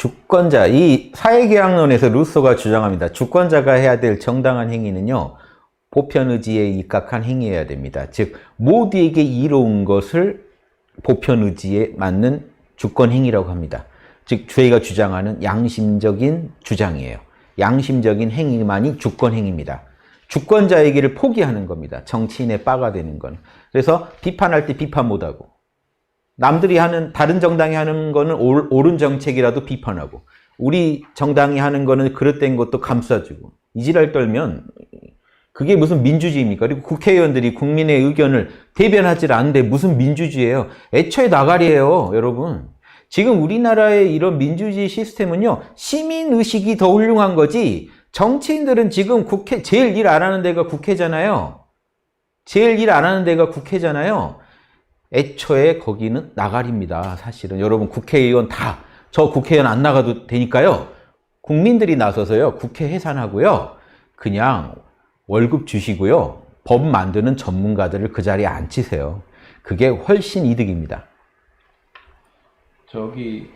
주권자, 이 사회계약론에서 루소가 주장합니다. 주권자가 해야 될 정당한 행위는요, 보편의지에 입각한 행위여야 됩니다. 즉, 모두에게 이로운 것을 보편의지에 맞는 주권행위라고 합니다. 즉, 저희가 주장하는 양심적인 주장이에요. 양심적인 행위만이 주권행위입니다. 주권자에게를 포기하는 겁니다. 정치인의 빠가 되는 건. 그래서 비판할 때 비판 못하고, 남들이 하는 다른 정당이 하는 거는 옳- 옳은 정책이라도 비판하고 우리 정당이 하는 거는 그릇된 것도 감싸주고 이지랄 떨면 그게 무슨 민주주의입니까? 그리고 국회의원들이 국민의 의견을 대변하지 않는데 무슨 민주주의예요? 애초에 나가리예요, 여러분. 지금 우리나라의 이런 민주주의 시스템은요, 시민 의식이 더 훌륭한 거지. 정치인들은 지금 국회 제일 일 안 하는 데가 국회잖아요. 제일 일 안 하는 데가 국회잖아요. 애초에 거기는 나가리입니다. 사실은 여러분 국회의원 다 저 국회의원 안 나가도 되니까요. 국민들이 나서서요. 국회 해산하고요. 그냥 월급 주시고요. 법 만드는 전문가들을 그 자리에 앉히세요. 그게 훨씬 이득입니다. 저기